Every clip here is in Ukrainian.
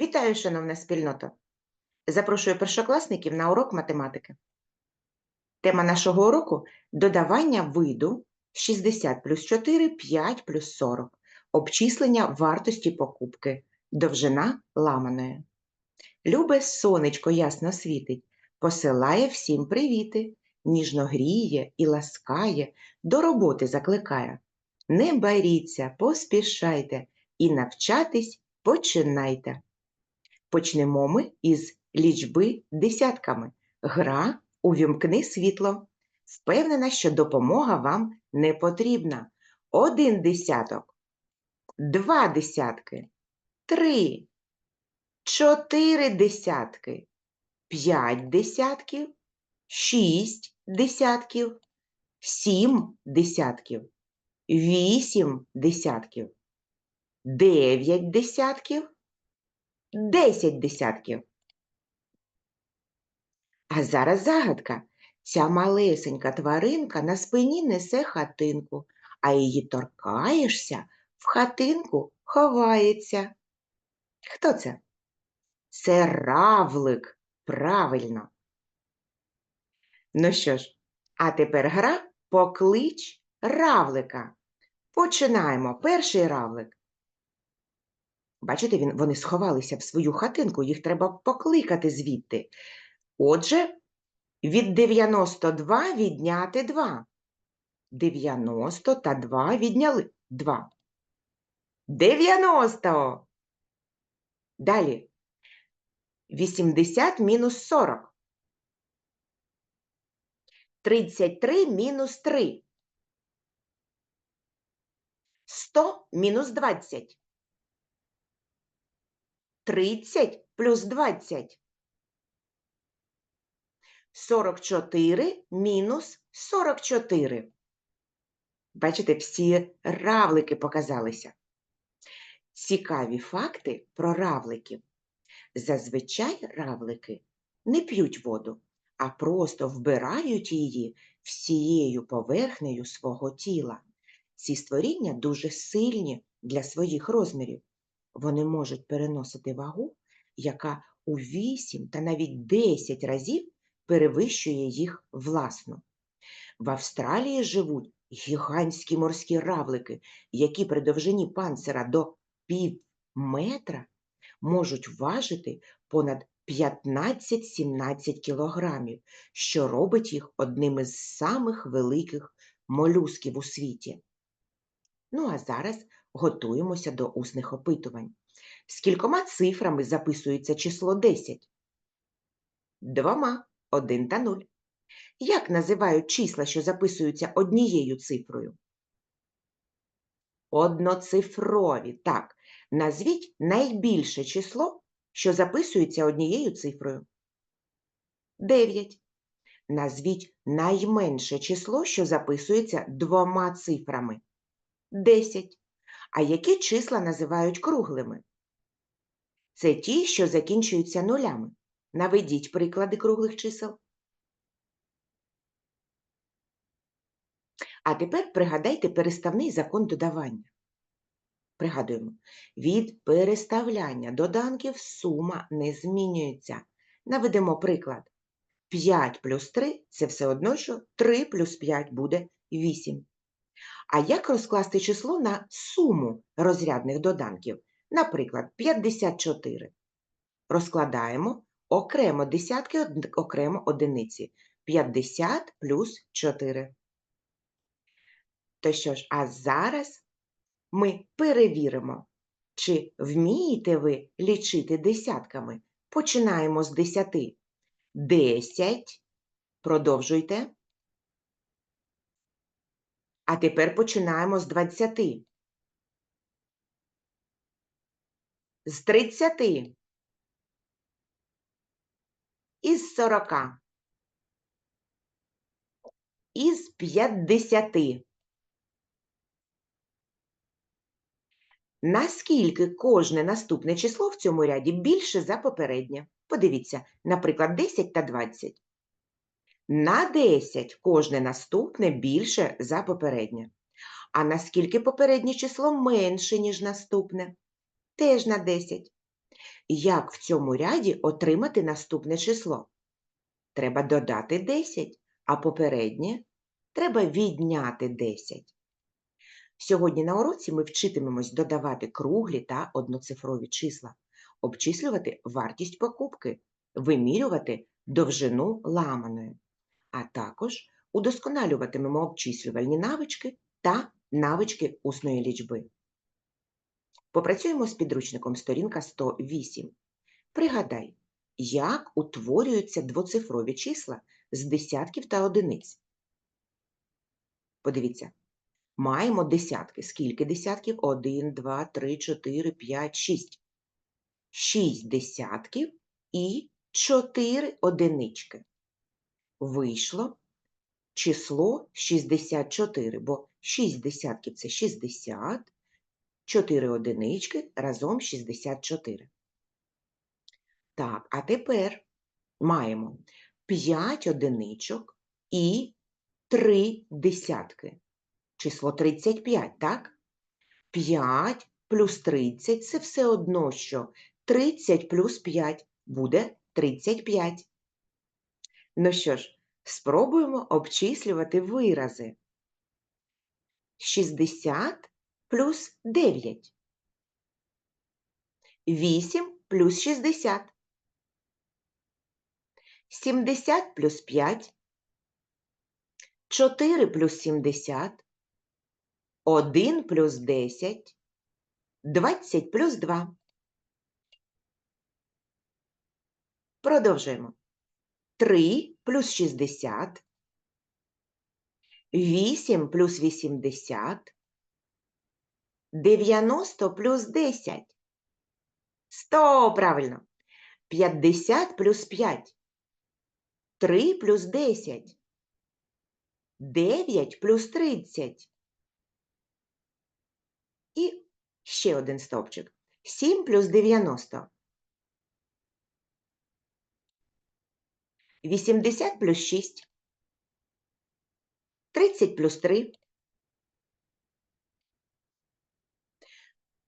Вітаю, шановна спільнота! Запрошую першокласників на урок математики. Тема нашого уроку – додавання виду 60 плюс 4, 5 плюс 40, обчислення вартості покупки, довжина ламаної. Любе сонечко ясно світить, посилає всім привіти, ніжно гріє і ласкає, до роботи закликає. Не боріться, поспішайте і навчатись починайте. Почнемо ми із лічби десятками. Гра увімкни світло. Впевнена, що допомога вам не потрібна. Один десяток, два десятки, три, чотири десятки, п'ять десятків, шість десятків, сім десятків, вісім десятків, дев'ять десятків, десять десятків. А зараз загадка. Ця малесенька тваринка на спині несе хатинку, а її торкаєшся, в хатинку ховається. Хто це? Це равлик, правильно. Ну що ж, а тепер гра поклич равлика. Починаємо. Перший равлик. Бачите, він, вони сховалися в свою хатинку, їх треба покликати звідти. Отже, від 92 відняти 2. 90 та 2 відняли 2. 90. Далі. 80 мінус 40. 33 мінус 3. 100 мінус 20. 30 плюс 20. 44 мінус 44. Бачите, всі равлики показалися. Цікаві факти про равликів. Зазвичай равлики не п'ють воду, а просто вбирають її всією поверхнею свого тіла. Ці створіння дуже сильні для своїх розмірів. Вони можуть переносити вагу, яка у 8 та навіть 10 разів перевищує їх власну. В Австралії живуть гігантські морські равлики, які при довжині панцира до пів метра можуть важити понад 15-17 кілограмів, що робить їх одним із самих великих молюсків у світі. Ну а зараз готуємося до усних опитувань. З кількома цифрами записується число 10? Двома. 1 та 0. Як називають числа, що записуються однією цифрою? Одноцифрові. Так. Назвіть найбільше число, що записується однією цифрою. 9. Назвіть найменше число, що записується двома цифрами. 10. А які числа називають круглими? Це ті, що закінчуються нулями. Наведіть приклади круглих чисел. А тепер пригадайте переставний закон додавання. Пригадуємо, від переставляння доданків сума не змінюється. Наведемо приклад. 5 плюс 3 – це все одно, що 3 плюс 5 буде 8. А як розкласти число на суму розрядних доданків? Наприклад, 54. Розкладаємо окремо десятки, окремо одиниці. 50 плюс 4. То що ж, а зараз ми перевіримо, чи вмієте ви лічити десятками. Починаємо з 10. 10. Продовжуйте. А тепер починаємо з 20. З 30. Із 40. Із 50. Наскільки кожне наступне число в цьому ряді більше за попереднє? Подивіться, наприклад, 10 та 20. На 10 кожне наступне більше за попереднє. А наскільки попереднє число менше, ніж наступне? Теж на 10. Як в цьому ряді отримати наступне число? Треба додати 10, а попереднє треба відняти 10. Сьогодні на уроці ми вчитимемось додавати круглі та одноцифрові числа, обчислювати вартість покупки, вимірювати довжину ламаної, а також удосконалюватимемо обчислювальні навички та навички усної лічби. Попрацюємо з підручником сторінка 108. Пригадай, як утворюються двоцифрові числа з десятків та одиниць. Подивіться, маємо десятки. Скільки десятків? 1, 2, 3, 4, 5, 6. 6 десятків і 4 одинички. Вийшло число 64, бо 6 десятків – це 60, 4 одинички разом 64. Так, а тепер маємо 5 одиничок і 3 десятки. Число 35, так? 5 плюс 30 – це все одно, що 30 плюс 5 буде 35. Ну що ж, спробуємо обчислювати вирази. 60 плюс 9. 8 плюс 60. 70 плюс 5. 4 плюс 70. 1 плюс 10. 20 плюс 2. Продовжуємо. 3 плюс 60. 8 плюс 80. 90 плюс 10. 100, правильно. 50 плюс 5. 3 плюс 10. 9 плюс 30. І ще один стовпчик. 7 плюс 90. 80 плюс 6. 30 плюс 3.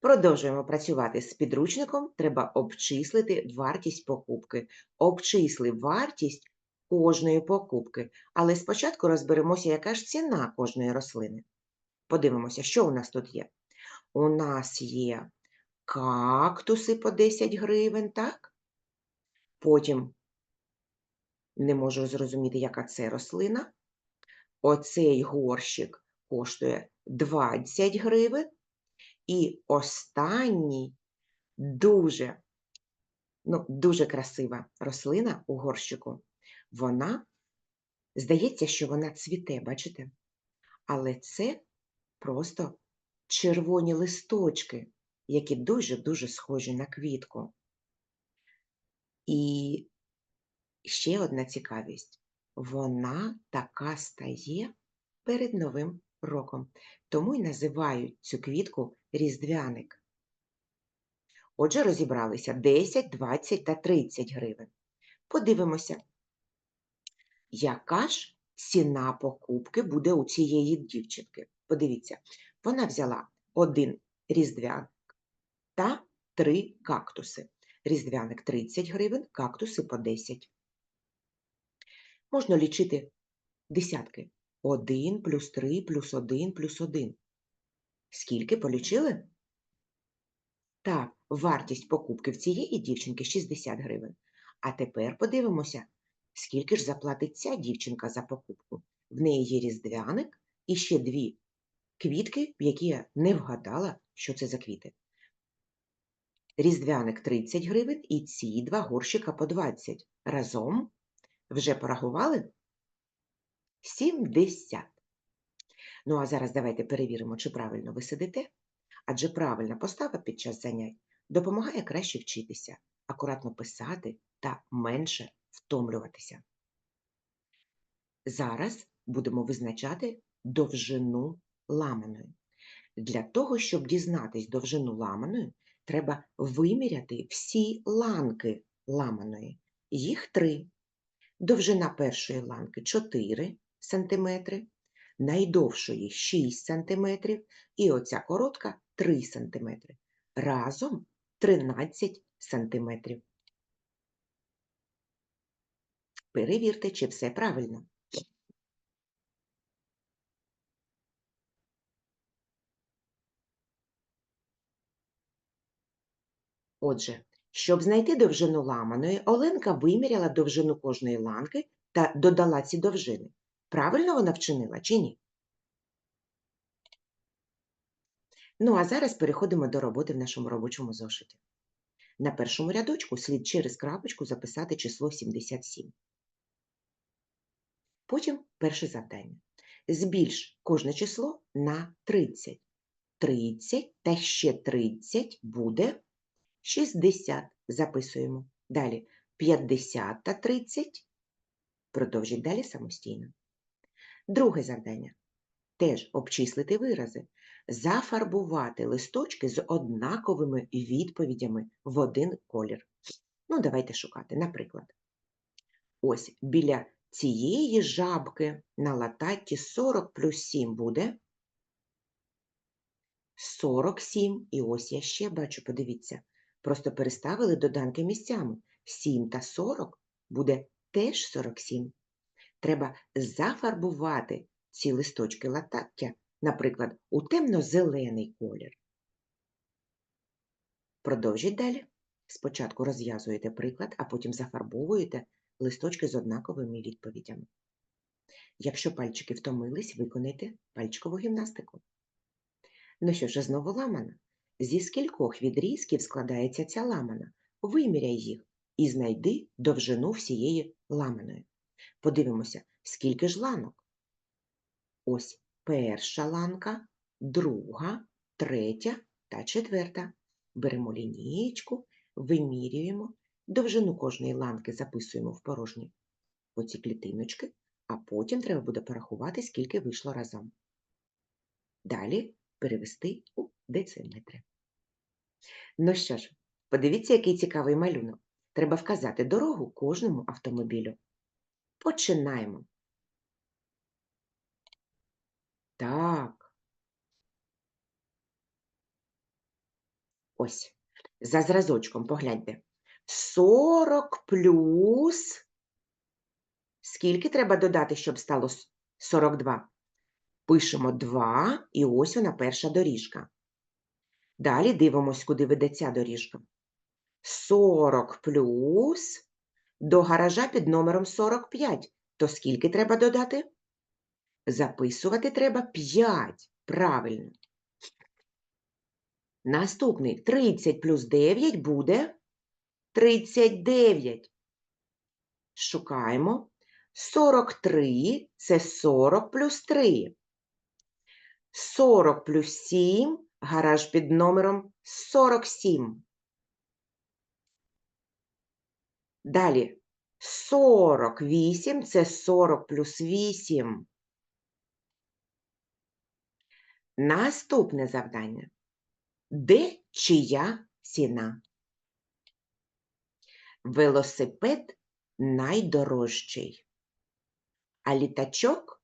Продовжуємо працювати з підручником. Треба обчислити вартість покупки. Обчисли вартість кожної покупки. Але спочатку розберемося, яка ж ціна кожної рослини. Подивимося, що у нас тут є. У нас є кактуси по 10 гривень, так? Потім не можу зрозуміти, яка це рослина. Оцей горщик коштує 20 гривень. І останній дуже, ну, дуже красива рослина у горщику. Вона, здається, що вона цвіте, бачите? Але це просто червоні листочки, які дуже-дуже схожі на квітку. І ще одна цікавість. Вона така стає перед Новим роком. Тому й називають цю квітку різдвяник. Отже, розібралися 10, 20 та 30 гривень. Подивимося, яка ж ціна покупки буде у цієї дівчинки. Подивіться, вона взяла один різдвяник та три кактуси. Різдвяник 30 гривень, кактуси по 10. Можна лічити десятки. 1 плюс 3 плюс 1 плюс 1. Скільки полічили? Так, вартість покупки в цієї дівчинки 60 гривень. А тепер подивимося, скільки ж заплатить ця дівчинка за покупку. В неї є різдвяник і ще дві квітки, які я не вгадала, що це за квіти. Різдвяник 30 гривень і ці два горщика по 20. Разом вже порахували? 70. Ну, а зараз давайте перевіримо, чи правильно ви сидите. Адже правильна постава під час занять допомагає краще вчитися, акуратно писати та менше втомлюватися. Зараз будемо визначати довжину ламаної. Для того, щоб дізнатись довжину ламаної, треба виміряти всі ланки ламаної. Їх три. Довжина першої ланки 4 см, найдовшої 6 см і оця коротка 3 см. Разом 13 сантиметрів. Перевірте, чи все правильно. Отже, щоб знайти довжину ламаної, Оленка виміряла довжину кожної ланки та додала ці довжини. Правильно вона вчинила чи ні? Ну, а зараз переходимо до роботи в нашому робочому зошиті. На першому рядочку слід через крапочку записати число 77. Потім перше завдання. Збільш кожне число на 30. 30 та ще 30 буде 60. Записуємо. Далі 50 та 30. Продовжіть далі самостійно. Друге завдання. Теж обчислити вирази. Зафарбувати листочки з однаковими відповідями в один колір. Ну, давайте шукати. Наприклад, ось біля цієї жабки на лататті 40 плюс 7 буде 47. І ось я ще бачу, подивіться, просто переставили доданки місцями. 7 та 40 буде теж 47. Треба зафарбувати ці листочки латаття, наприклад, у темно-зелений колір. Продовжіть далі. Спочатку розв'язуєте приклад, а потім зафарбовуєте листочки з однаковими відповідями. Якщо пальчики втомились, виконайте пальчикову гімнастику. Ну що ж, знову ламана. Зі скількох відрізків складається ця ламана? Виміряй їх і знайди довжину всієї ламаної. Подивимося, скільки ж ланок. Ось перша ланка, друга, третя та четверта. Беремо лінієчку, вимірюємо, довжину кожної ланки записуємо в порожні оці клітиночки, а потім треба буде порахувати, скільки вийшло разом. Далі перевести у дециметри. Ну що ж, подивіться, який цікавий малюнок. Треба вказати дорогу кожному автомобілю. Починаємо. Так. Ось. За зразочком погляньте. 40 плюс. Скільки треба додати, щоб стало 42? Пишемо 2, і ось вона перша доріжка. Далі дивимось, куди веде ця доріжка. 40 плюс до гаража під номером 45. То скільки треба додати? Записувати треба 5. Правильно. Наступний 30 плюс 9 буде 39. Шукаємо. 43 – це 40 плюс 3. 40 плюс 7 – гараж під номером 47. Далі 48 – це 40 плюс 8. Наступне завдання. Де чия ціна? Велосипед найдорожчий, а літачок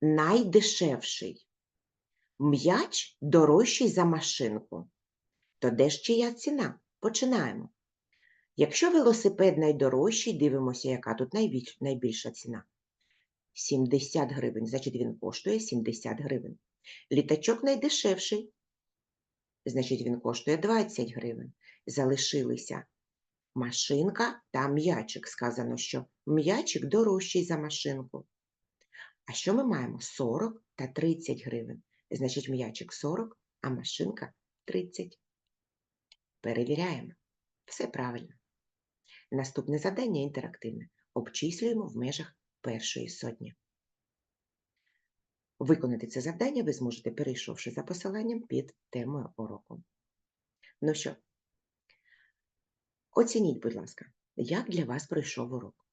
найдешевший. М'яч дорожчий за машинку. То де ж чия ціна? Починаємо. Якщо велосипед найдорожчий, дивимося, яка тут найбільш, найбільша ціна. 70 гривень, значить він коштує 70 гривень. Літачок найдешевший, значить він коштує 20 гривень. Залишилися машинка та м'ячик. Сказано, що м'ячик дорожчий за машинку. А що ми маємо? 40 та 30 гривень. Значить, м'ячик 40, а машинка 30. Перевіряємо. Все правильно. Наступне завдання інтерактивне. Обчислюємо в межах першої сотні. Виконати це завдання ви зможете, перейшовши за посиланням під темою уроку. Ну що, оцініть, будь ласка, як для вас пройшов урок?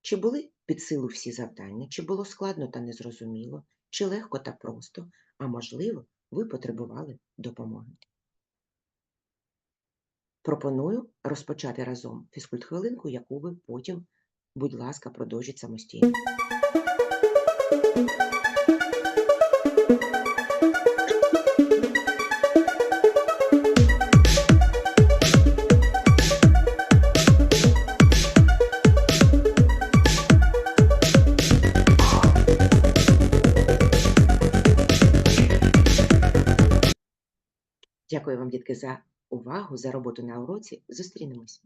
Чи були під силу всі завдання, чи було складно та незрозуміло, чи легко та просто, а можливо, ви потребували допомоги. Пропоную розпочати разом фізкульт-хвилинку, яку ви потім, будь ласка, продовжіть самостійно. Дітки, за увагу, за роботу на уроці. Зустрінемось.